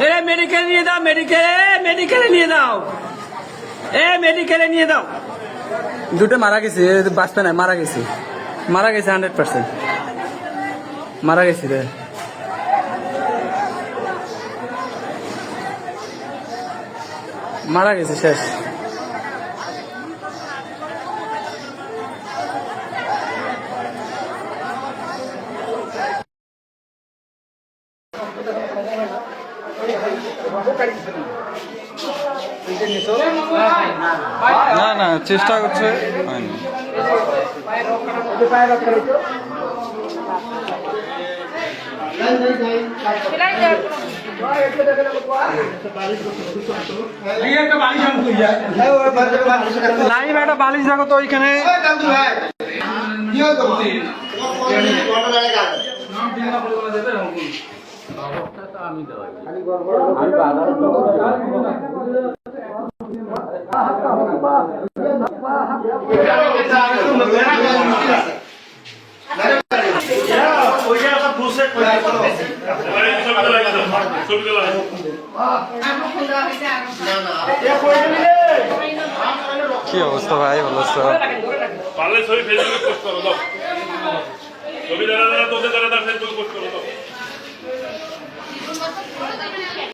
মেডিকেলে মেডিকেলে নিয়ে দাও এ মেডিকেলে নিয়ে দাও। দুটো মারা গেছে, এ বাঁচবে না, মারা গেছে। মারা গেছে হান্ড্রেড পার্সেন্ট মারা গেছে রে। মারা গেছে শেষ। না না চেষ্টা করছে হয়নি। লাইভ একটা বালিশ দেখো তো ওইখানে। কি অবস্থা ভাই? ভালো পারলে ছবি ফেসবুকে পোস্ট করো, দাও। ছবি দাঁড়া দাঁড়া তোদের দাঁড়া দাঁড়া ফেসবুকে পোস্ট করো, দাও।